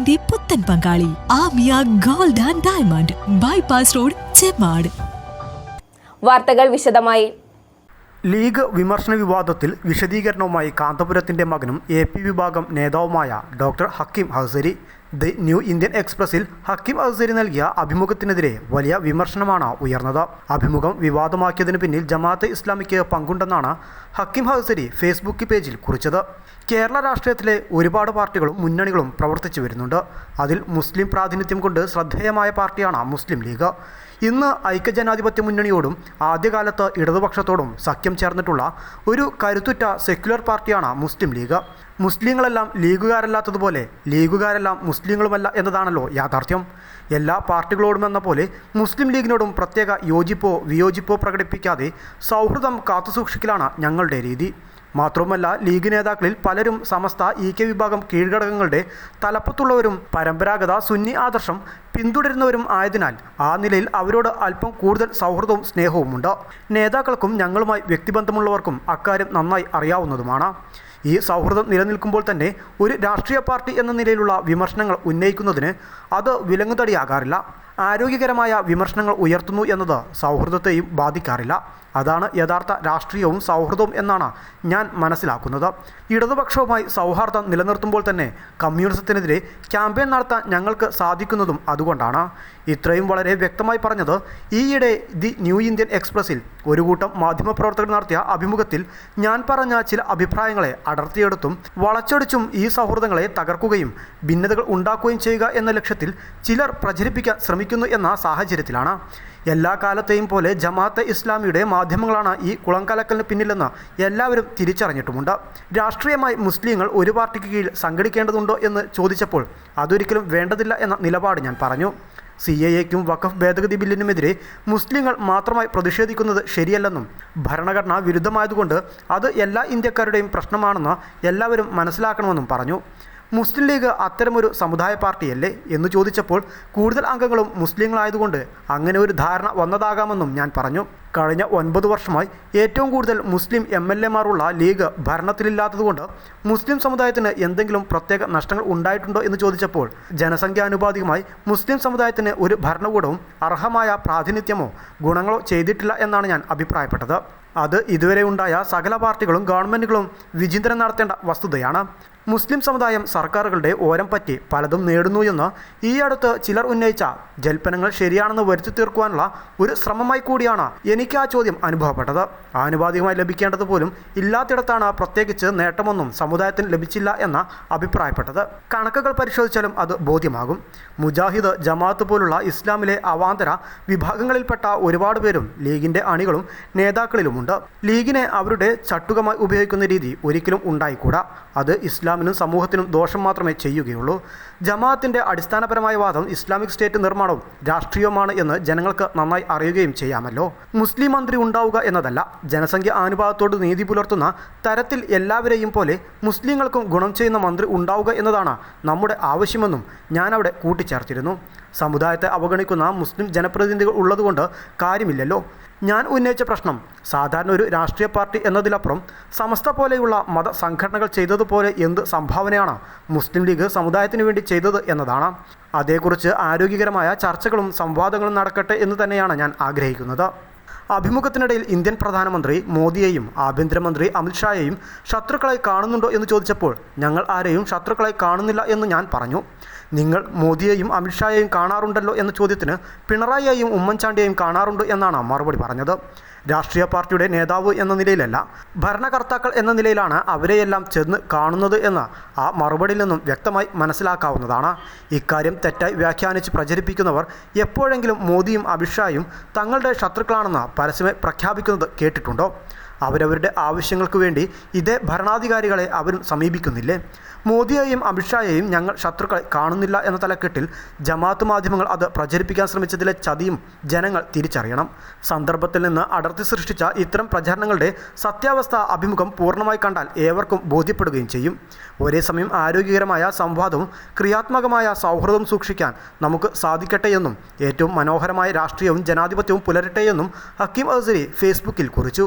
വിവാഹത്തിന്റെ പുത്തൻ പങ്കാളി Amiya gold and diamond bypass road Chemmad. വാർത്തകൾ വിശദമായി. ലീഗ് വിമർശന വിവാദത്തിൽ വിശദീകരണവുമായി കാന്തപുരത്തിന്റെ മകനും എ പി വിഭാഗം നേതാവുമായ doctor Hakeem Azhari the new Indian എക്സ്പ്രസിൽ Hakim Azhari നൽകിയ അഭിമുഖത്തിനെതിരെ വലിയ വിമർശനമാണ് ഉയർന്നത്. അഭിമുഖം വിവാദമാക്കിയതിന് പിന്നിൽ ജമാഅത്തെ ഇസ്ലാമിക്ക് പങ്കുണ്ടെന്നാണ് ഹക്കിം ഹസരി ഫേസ്ബുക്ക് പേജിൽ കുറിച്ചത്. കേരള രാഷ്ട്രീയത്തിലെ ഒരുപാട് പാർട്ടികളും മുന്നണികളും പ്രവർത്തിച്ചു വരുന്നുണ്ട്. അതിൽ മുസ്ലിം പ്രാതിനിധ്യം കൊണ്ട് ശ്രദ്ധേയമായ പാർട്ടിയാണ് മുസ്ലിം ലീഗ്. ഇന്ന് ഐക്യജനാധിപത്യ മുന്നണിയോടും ആദ്യകാലത്ത് ഇടതുപക്ഷത്തോടും സഖ്യം ചേർന്നിട്ടുള്ള ഒരു കരുത്തുറ്റ സെക്യുലർ പാർട്ടിയാണ് മുസ്ലിം ലീഗ്. മുസ്ലിങ്ങളെല്ലാം ലീഗുകാരല്ലാത്തതുപോലെ ലീഗുകാരെല്ലാം മുസ്ലിങ്ങളുമല്ല എന്നതാണല്ലോ യാഥാർത്ഥ്യം. എല്ലാ പാർട്ടികളോടും എന്ന പോലെ മുസ്ലിം ലീഗിനോടും പ്രത്യേക യോജിപ്പോ വിയോജിപ്പോ പ്രകടിപ്പിക്കാതെ സൗഹൃദം കാത്തുസൂക്ഷിക്കലാണ് ഞങ്ങളുടെ രീതി. മാത്രവുമല്ല ലീഗ് നേതാക്കളിൽ പലരും സമസ്ത ഇ കെ വിഭാഗം കീഴ്ഘടകങ്ങളുടെ തലപ്പത്തുള്ളവരും പരമ്പരാഗത സുന്നി ആദർശം പിന്തുടരുന്നവരും ആയതിനാൽ ആ നിലയിൽ അവരോട് അല്പം കൂടുതൽ സൗഹൃദവും സ്നേഹവുമുണ്ട്. നേതാക്കൾക്കും ഞങ്ങളുമായി വ്യക്തിബന്ധമുള്ളവർക്കും അക്കാര്യം നന്നായി അറിയാവുന്നതുമാണ്. ഈ സൗഹൃദം നിലനിൽക്കുമ്പോൾ തന്നെ ഒരു രാഷ്ട്രീയ പാർട്ടി എന്ന നിലയിലുള്ള വിമർശനങ്ങൾ ഉന്നയിക്കുന്നതിന് അത് വിലങ്ങുതടിയാകാറില്ല. ആരോഗ്യകരമായ വിമർശനങ്ങൾ ഉയർത്തുന്നു എന്നത് സൗഹൃദത്തെയും ബാധിക്കാറില്ല. അതാണ് യഥാർത്ഥ രാഷ്ട്രീയവും സൗഹൃദവും എന്നാണ് ഞാൻ മനസ്സിലാക്കുന്നത്. ഇടതുപക്ഷവുമായി സൗഹാർദ്ദം നിലനിർത്തുമ്പോൾ തന്നെ കമ്മ്യൂണിസത്തിനെതിരെ ക്യാമ്പയിൻ നടത്താൻ ഞങ്ങൾക്ക് സാധിക്കുന്നതും അതുകൊണ്ടാണ്. ഇത്രയും വളരെ വ്യക്തമായി പറഞ്ഞത് ഈയിടെ ദി ന്യൂ ഇന്ത്യൻ എക്സ്പ്രസിൽ ഒരു കൂട്ടം മാധ്യമപ്രവർത്തകർ നടത്തിയ അഭിമുഖത്തിൽ ഞാൻ പറഞ്ഞ ചില അഭിപ്രായങ്ങളെ അടർത്തിയെടുത്തും വളച്ചൊടിച്ചും ഈ സൗഹൃദങ്ങളെ തകർക്കുകയും ഭിന്നതകൾ ഉണ്ടാക്കുകയും ചെയ്യുക എന്ന ലക്ഷ്യത്തിൽ ചിലർ പ്രചരിപ്പിക്കാൻ ശ്രമിക്കുന്നു എന്ന സാഹചര്യത്തിലാണ്. എല്ലാ കാലത്തെയും പോലെ ജമാഅത്തെ ഇസ്ലാമിയുടെ മാധ്യമങ്ങളാണ് ഈ കുളംകലക്കലിന് പിന്നിലെന്ന് എല്ലാവരും തിരിച്ചറിഞ്ഞിട്ടുമുണ്ട്. രാഷ്ട്രീയമായി മുസ്ലിങ്ങൾ ഒരു പാർട്ടിക്ക് കീഴിൽ സംഘടിക്കേണ്ടതുണ്ടോ എന്ന് ചോദിച്ചപ്പോൾ അതൊരിക്കലും വേണ്ടതില്ല എന്ന നിലപാട് ഞാൻ പറഞ്ഞു. സി എ എക്കും വഖഫ് ഭേദഗതി ബില്ലിനുമെതിരെ മുസ്ലിങ്ങൾ മാത്രമായി പ്രതിഷേധിക്കുന്നത് ശരിയല്ലെന്നും ഭരണഘടന വിരുദ്ധമായതുകൊണ്ട് അത് എല്ലാ ഇന്ത്യക്കാരുടെയും പ്രശ്നമാണെന്ന് എല്ലാവരും മനസ്സിലാക്കണമെന്നും പറഞ്ഞു. മുസ്ലിം ലീഗ് അത്തരമൊരു സമുദായ പാർട്ടിയല്ലേ എന്ന് ചോദിച്ചപ്പോൾ കൂടുതൽ അംഗങ്ങളും മുസ്ലിങ്ങളായതുകൊണ്ട് അങ്ങനെ ഒരു ധാരണ വന്നതാകാമെന്നും ഞാൻ പറഞ്ഞു. കഴിഞ്ഞ ഒൻപത് വർഷമായി ഏറ്റവും കൂടുതൽ മുസ്ലിം എം എൽ എമാരുള്ള ലീഗ് ഭരണത്തിലില്ലാത്തതുകൊണ്ട് മുസ്ലിം സമുദായത്തിന് എന്തെങ്കിലും പ്രത്യേക നഷ്ടങ്ങൾ ഉണ്ടായിട്ടുണ്ടോ എന്ന് ചോദിച്ചപ്പോൾ ജനസംഖ്യാനുപാതികമായി മുസ്ലിം സമുദായത്തിന് ഒരു ഭരണകൂടവും അർഹമായ പ്രാതിനിധ്യമോ ഗുണങ്ങളോ ചെയ്തിട്ടില്ല എന്നാണ് ഞാൻ അഭിപ്രായപ്പെട്ടത്. അത് ഇതുവരെ ഉണ്ടായ സകല പാർട്ടികളും ഗവൺമെന്റുകളും വിചിന്തനം നടത്തേണ്ട വസ്തുതയാണ്. മുസ്ലിം സമുദായം സർക്കാരുകളുടെ ഓരം പറ്റി പലതും നേടുന്നു എന്ന് ഈ അടുത്ത് ചിലർ ഉന്നയിച്ച ജൽപ്പനങ്ങൾ ശരിയാണെന്ന് വരുത്തി തീർക്കുവാനുള്ള ഒരു ശ്രമമായി കൂടിയാണ് എനിക്ക് ആ ചോദ്യം അനുഭവപ്പെട്ടത്. ആനുപാതികമായി ലഭിക്കേണ്ടത് പോലും ഇല്ലാത്തിടത്താണ് പ്രത്യേകിച്ച് നേട്ടമൊന്നും സമുദായത്തിന് ലഭിച്ചില്ല എന്ന അഭിപ്രായപ്പെട്ടത്. കണക്കുകൾ പരിശോധിച്ചാലും അത് ബോധ്യമാകും. മുജാഹിദ് ജമാഅത്ത് പോലുള്ള ഇസ്ലാമിലെ അവാന്തര വിഭാഗങ്ങളിൽപ്പെട്ട ഒരുപാട് പേരും ലീഗിന്റെ അണികളും നേതാക്കളിലുമുണ്ട്. ലീഗിനെ അവരുടെ ചട്ടുകമായി ഉപയോഗിക്കുന്ന രീതി ഒരിക്കലും ഉണ്ടായിക്കൂടാ. അത് ഇസ്ലാമിനും സമൂഹത്തിനും ദോഷം മാത്രമേ ചെയ്യുകയുള്ളൂ. ജമാഅത്തിന്റെ അടിസ്ഥാനപരമായ വാദം ഇസ്ലാമിക് സ്റ്റേറ്റ് നിർമ്മാണവും രാഷ്ട്രീയവുമാണ് എന്ന് ജനങ്ങൾക്ക് നന്നായി അറിയുകയും ചെയ്യാമല്ലോ. മുസ്ലിം മന്ത്രി ഉണ്ടാവുക എന്നതല്ല. ജനസംഖ്യ ആനുപാതത്തോട് നീതി പുലർത്തുന്ന തരത്തിൽ എല്ലാവരെയും പോലെ മുസ്ലിങ്ങൾക്കും ഗുണം ചെയ്യുന്ന മന്ത്രി ഉണ്ടാവുക എന്നതാണ് നമ്മുടെ ആവശ്യമെന്നും ഞാനവിടെ കൂട്ടിച്ചേർത്തിരുന്നു. സമുദായത്തെ അവഗണിക്കുന്ന മുസ്ലിം ജനപ്രതിനിധികൾ ഉള്ളതുകൊണ്ട് കാര്യമില്ലല്ലോ. ഞാൻ ഉന്നയിച്ച പ്രശ്നം സാധാരണ ഒരു രാഷ്ട്രീയ പാർട്ടി എന്നതിലപ്പുറം സമസ്ത പോലെയുള്ള മത സംഘടനകൾ ചെയ്തതുപോലെ എന്ത് സംഭാവനയാണ് മുസ്ലിം ലീഗ് സമുദായത്തിന് വേണ്ടി ചെയ്തത് എന്നതാണ്. അതേക്കുറിച്ച് ആരോഗ്യകരമായ ചർച്ചകളും സംവാദങ്ങളും നടക്കട്ടെ എന്ന് തന്നെയാണ് ഞാൻ ആഗ്രഹിക്കുന്നത്. അഭിമുഖത്തിനിടയിൽ ഇന്ത്യൻ പ്രധാനമന്ത്രി മോദിയെയും ആഭ്യന്തരമന്ത്രി അമിത്ഷായെയും ശത്രുക്കളായി കാണുന്നുണ്ടോ എന്ന് ചോദിച്ചപ്പോൾ ഞങ്ങൾ ആരെയും ശത്രുക്കളായി കാണുന്നില്ല എന്ന് ഞാൻ പറഞ്ഞു. നിങ്ങൾ മോദിയെയും അമിത്ഷായെയും കാണാറുണ്ടല്ലോ എന്ന ചോദ്യത്തിന് പിണറായിയെയും ഉമ്മൻചാണ്ടിയെയും കാണാറുണ്ട് എന്നാണ് മറുപടി പറഞ്ഞത്. രാഷ്ട്രീയ പാർട്ടിയുടെ നേതാവ് എന്ന നിലയിലല്ല ഭരണകർത്താക്കൾ എന്ന നിലയിലാണ് അവരെയെല്ലാം ചെന്ന് കാണുന്നത് എന്ന് ആ മറുപടിയിൽ നിന്നും വ്യക്തമായി മനസ്സിലാക്കാവുന്നതാണ്. ഇക്കാര്യം തെറ്റായി വ്യാഖ്യാനിച്ച് പ്രചരിപ്പിക്കുന്നവർ എപ്പോഴെങ്കിലും മോദിയും അമിത്ഷായും തങ്ങളുടെ ശത്രുക്കളാണെന്ന് പരസ്യമായി പ്രഖ്യാപിക്കുന്നത് കേട്ടിട്ടുണ്ടോ? അവരവരുടെ ആവശ്യങ്ങൾക്ക് വേണ്ടി ഇതേ ഭരണാധികാരികളെ അവരും സമീപിക്കുന്നില്ലേ? മോദിയെയും അമിത്ഷായെയും ഞങ്ങൾ ശത്രുക്കളെ കാണുന്നില്ല എന്ന തലക്കെട്ടിൽ ജമാഅത്ത് മാധ്യമങ്ങൾ അത് പ്രചരിപ്പിക്കാൻ ശ്രമിച്ചതിലെ ചതിയും ജനങ്ങൾ തിരിച്ചറിയണം. സന്ദർഭത്തിൽ നിന്ന് അടർത്തി സൃഷ്ടിച്ച ഇത്തരം പ്രചാരണങ്ങളുടെ സത്യാവസ്ഥ അഭിമുഖം പൂർണമായി കണ്ടാൽ ഏവർക്കും ബോധ്യപ്പെടുകയും ചെയ്യും. ഒരേ സമയം ആരോഗ്യകരമായ സംവാദവും ക്രിയാത്മകമായ സൗഹൃദവും സൂക്ഷിക്കാൻ നമുക്ക് സാധിക്കട്ടെ എന്നും ഏറ്റവും മനോഹരമായ രാഷ്ട്രീയവും ജനാധിപത്യവും പുലരട്ടെയെന്നും ഹക്കീം അസരി ഫേസ്ബുക്കിൽ കുറിച്ചു.